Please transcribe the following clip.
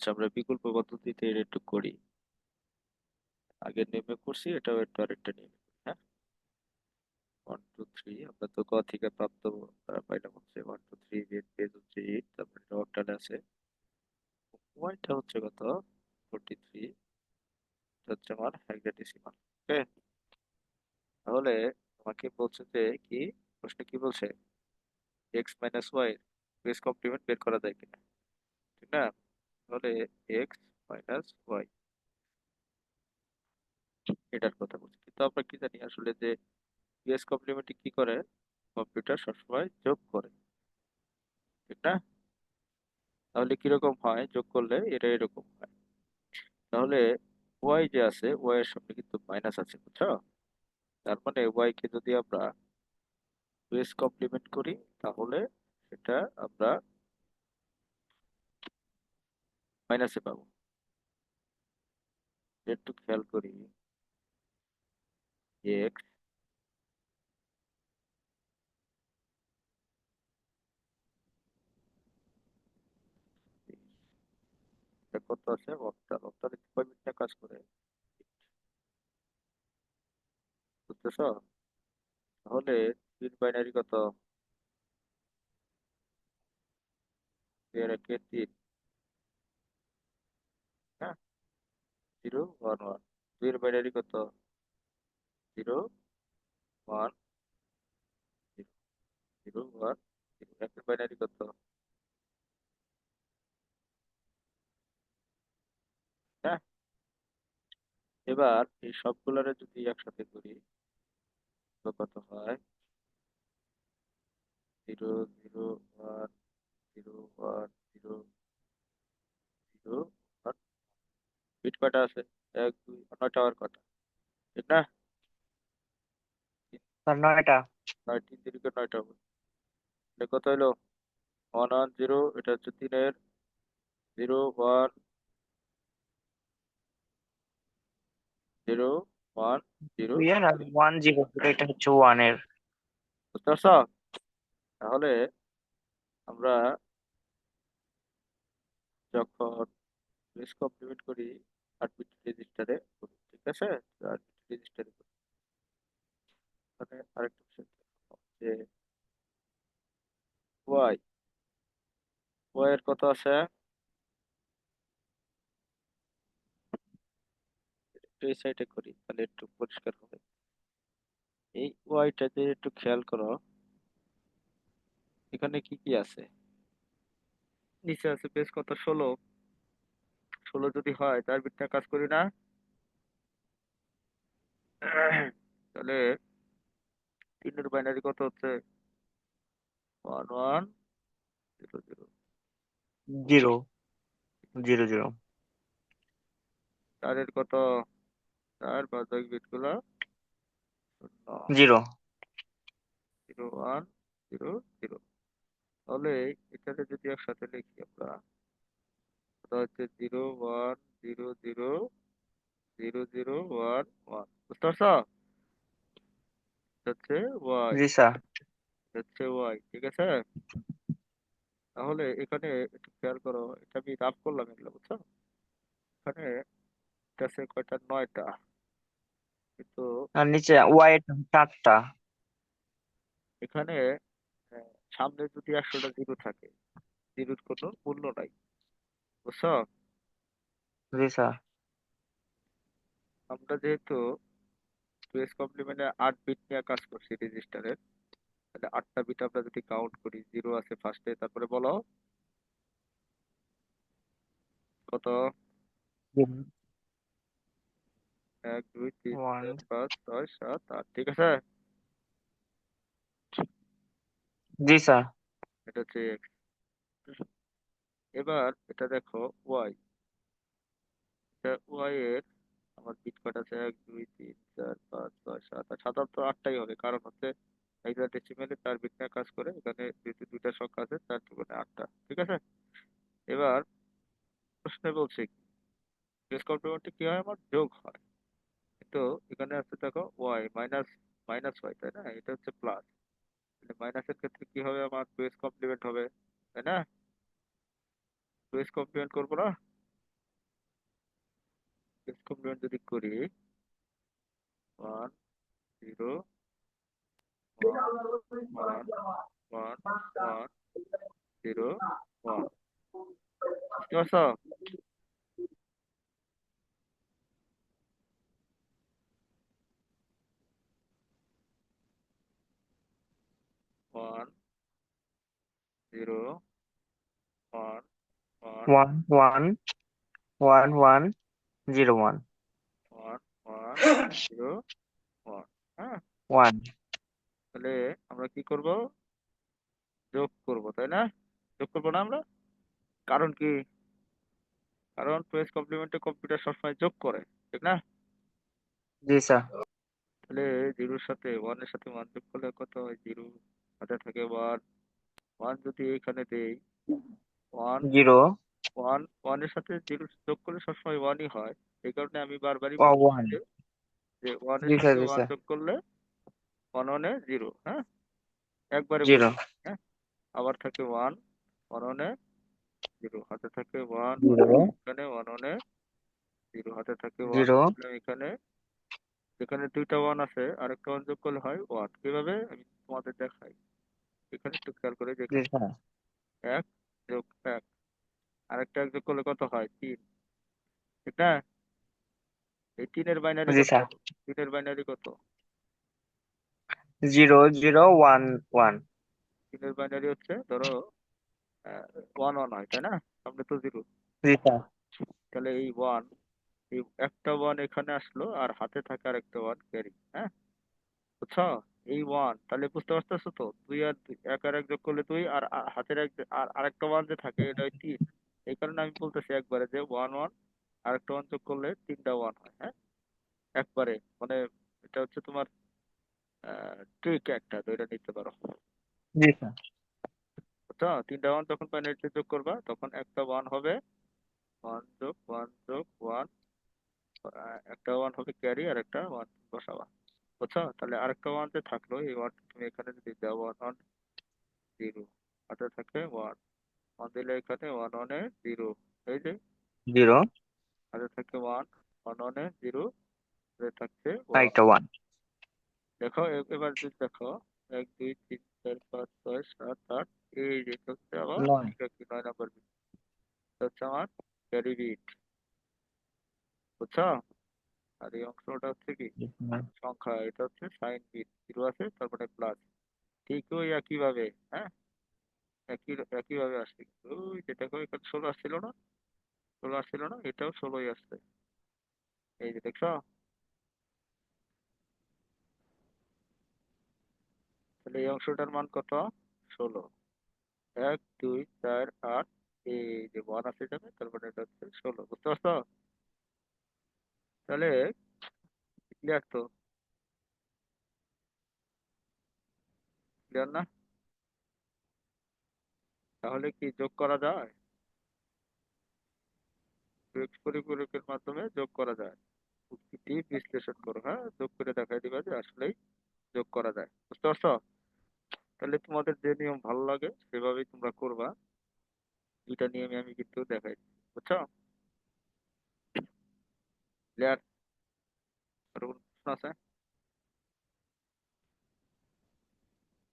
আচ্ছা আমরা বিকল্প পদ্ধতিতে এটা একটু করি। আগে নেমে করছি এটাও একটু আরেকটা নেমে হ্যাঁ? ওয়ান টু থ্রি আমরা তো ক থেকে প্রাপ্ত পাইলাম হচ্ছে ওয়ান টু থ্রি পেজ হচ্ছে এইট তারপরে অক্টালে আছে। ওয়াইটা হচ্ছে কত? ফোরটি থ্রি হচ্ছে আমার হেক্সাডেসিমাল ওকে? তাহলে আমাকে বলছে যে কি? প্রশ্ন কি বলছে? X minus Y base complement বের করা যায় কিনা? ঠিক না? তাহলে এক্স মাইনাস ওয়াই এটার কথা বলছি। কিন্তু আমরা কি জানি আসলে যে বেস কমপ্লিমেন্টে কি করে? কম্পিউটার সবসময় যোগ করে। ঠিক না? তাহলে কীরকম হয়? যোগ করলে এটা এরকম হয়। তাহলে ওয়াই যে আছে ওয়াই এর সামনে কিন্তু মাইনাস আছে, বুঝছ? তার মানে ওয়াই কে যদি আমরা বেস কমপ্লিমেন্ট করি, তাহলে সেটা আমরা মাইনাসে পাবো। একটু খেয়াল করি এক্স কত আছে? অক্টাল। অক্টাল কয় মিনিটে কাজ করে? বুঝতেছ? তাহলে তিন বাইনারি কত? এর একে তিন হ্যাঁ জিরো ওয়ান ওয়ান দুইয়ের বাইনারি কত zero one zero zero one zero একের বাইনারি কত এবার এই সবগুলোরে যদি একসাথে করি, তো কত হয়? Zero zero one zero one zero zero bit কয়টা আছে? এক দুই নয়টা আর কটা ঠিক না? নয়টা। নয় তিন তিরিকে নয়টা হবে। এটা কত হলো? ওয়ান ওয়ান জিরো এটা হচ্ছে তিনের। Zero one zero one zero one zero এটা হচ্ছে ওয়ানের বুঝতে পারছ? তাহলে আমরা যখন বেস কমপ্লিমেন্ট করি আটবিট রেজিস্টারে করি, ঠিক আছে? আট রেজিস্টারে করি। মানে আরেকটা বিষয় যে ওয়াই ওয়াই এর কত আছে? এই সাইডে করি, তাহলে একটু পরিষ্কার হবে। এই ওয়াইটাতে একটু খেয়াল করো, এখানে কি কি আছে? নিচে আছে বেশ কত? ষোলো। ষোলো যদি হয় চার বিটটা কাজ করি না। তাহলে তিনের বাইনারি কত হচ্ছে? One one zero zero zero zero zero চারের কত? চার বাদ বাকি বিটগুলো zero zero one zero zero তাহলে এটাকে যদি একসাথে লিখি আমরা ওটা হচ্ছে? Zero one zero zero zero zero one one. বুঝতে পারছ হচ্ছে ওয়াই। জি স্যার। হচ্ছে ওয়াই ঠিক আছে? তাহলে এখানে একটু খেয়াল করো এটা আমি রাফ করলাম এগুলো বুঝছ? এখানে এটা আছে কয়টা? নয়টা। কিন্তু আর নিচে ওয়াই চারটা। এখানে আহ, সামনে যদি একশোটা জিরো থাকে জিরোর কোনো মূল্য নাই। বুঝছ? জি স্যার। আমরা যেহেতু বেস কমপ্লিমেন্টে আট বিট নিয়ে কাজ করছি রেজিস্টারের তাহলে আটটা বিট আমরা যদি কাউন্ট করি জিরো আছে ফার্স্টে তারপরে বলো। কত? এক দুই তিন চার পাঁচ ছয় সাত আট ঠিক আছে? জি স্যার। এটা হচ্ছে এবার এটা দেখো ওয়াই ওয়াই এর আমার বিট কয়টা আছে এক, দুই, তিন, চার, পাঁচ, ছয়, সাত, আট। সাধারণত আটটাই হবে। কারণ হচ্ছে হেক্সাডেসিমেলে চার বিট নিয়ে কাজ করে, এখানে যেহেতু দুইটা সংখ্যা আছে চার দুগুণে আটটা। ঠিক আছে? এবার প্রশ্নে বলছে বেস কমপ্লিমেন্টে কি হয়? আমার যোগ হয়। কিন্তু এখানে আছে দেখো ওয়াই মাইনাস মাইনাস ওয়াই তাই না? এটা হচ্ছে প্লাস মাইনাসের ক্ষেত্রে কি হবে? আমার বেস কমপ্লিমেন্ট হবে, তাই না? বেস কমপ্লিমেন্ট করব না বেস কমপ্লিমেন্ট যদি করি one zero one one one zero one বুঝতে পারছো one one one one one zero one one one zero one হ্যাঁ? ওয়ান তাহলে আমরা কি করব? যোগ করব তাই না? যোগ করব না আমরা? কারণ কি? কারণ টুয়েলভ কমপ্লিমেন্টে কম্পিউটার সবসময় যোগ করে ঠিক না? জি স্যার তাহলে জিরোর সাথে ওয়ানের সাথে ওয়ান যোগ করলে কত হয়? জিরো হাতে থাকে ওয়ান ওয়ান যদি এখানে দেই ওয়ান জিরো ওয়ান ওয়ানের সাথে জিরো যোগ করলে সবসময় ওয়ানই হয়। এই কারণে আমি বারবারই ও বলছি যে- যে ওয়ানের জি স্যার সাথে জি ওয়ান স্যার। যোগ করলে ওয়ান ওয়ানে জিরো হ্যাঁ? একবারে জিরো বলছি হ্যাঁ? আবার থাকে ওয়ান ওয়ান ওয়ানে জিরো হাতে থাকে ওয়ান জিরো এখানে ওয়ান ওয়ানে জিরো হাতে থাকে ওয়ান জিরো এখানে এখানে দুইটা ওয়ান আছে আরেকটা ওয়ান যোগ করলে হয় ওয়ান কীভাবে? আমি তোমাদের দেখাই। এখানে একটু খেয়াল করে জি স্যার। এক যোগ এক। আরেকটা এক যোগ করলে কত হয়? তিন। ঠিক না এই তিনের বাইনারি জি কত? স্যার। তিনের বাইনারি কত? Zero zero one one. তিনের বাইনারি হচ্ছে ধরো ওয়ান ওয়ান হয় তাই না? সামনে তো জিরো। জি স্যার। তাহলে এই ওয়ান এই একটা ওয়ান এখানে আসলো আর হাতে থাকে আরেকটা ওয়ান ক্যারি হ্যাঁ? বুঝছ? এই ওয়ান তাহলে বুঝতে পারতেছো তো? দুই আর এক আর এক যোগ করলে দুই আর হাতের এক আর আরেকটা ওয়ান যে থাকে এটা হয় তিন। এই কারণে আমি বলতেছি একবারে যে ওয়ান ওয়ান আরেকটা ওয়ান যোগ করলে তিনটা ওয়ান হয় হ্যাঁ? একবারে মানে এটা হচ্ছে তোমার ট্রিক একটা দুইটা নিতে পারো। জি স্যার বুঝছ তিনটা ওয়ান যখন বাইনারিতে যোগ করবা তখন একটা ওয়ান হবে ওয়ান যোগ ওয়ান যোগ ওয়ান একটা ওয়ান হবে ক্যারি আর একটা ওয়ান বসাবা। বুঝছ তাহলে আরেকটা ওয়ান যে থাকল এই ওয়ান তুমি এখানে যদি দাও ওয়ান ওয়ান জিরো হাতে থাকে ওয়ান ওয়ান দিলে এখানে ওয়ান ওয়ানে জিরো এই যে জিরো হাতে থাকে ওয়ান ওয়ান ওয়ানে জিরো থাকছে ওয়ান আরেকটা ওয়ান দেখো এ- এবার যদি দেখো এক দুই তিন চার পাঁচ ছয় সাত আট এই যে এটা হচ্ছে আমার নয় এটা কি নয় নাম্বার বিট এটা হচ্ছে আমার ক্যারি বিট বুঝছ আর এই অংশটা হচ্ছে কি জি স্যার সংখ্যা এটা হচ্ছে সাইন বিট জিরো আছে তারপরে প্লাস ঠিক ওই একইভাবে হ্যাঁ একই একইভাবে আসছে। ওই যে দেখো এখানে ষোলো আসছিল না ষোলো আসছিল না, এটাও ষোলোই আসছে। এই যে দেখছ? তাহলে এই অংশটার মান কত? ষোলো এক, দুই, চার, আট, এই যে ওয়ান আছে যাবে তারপরে এটা হচ্ছে ষোলো বুঝতে পারছ? তাহলে ক্লিয়ার তো? ক্লিয়ার না? তাহলে কি যোগ করা যায়? পরিপূরকের মাধ্যমে যোগ করা যায়। উক্তিটি বিশ্লেষণ করো হ্যাঁ? যোগ করে দেখাই দিবা যে আসলেই যোগ করা যায়। বুঝতে পারছ? তাহলে তোমাদের যে নিয়ম ভালো লাগে সেভাবেই তোমরা করবা। দুইটা নিয়মে আমি কিন্তু দেখাই বুঝছ? ক্লিয়ার আছে?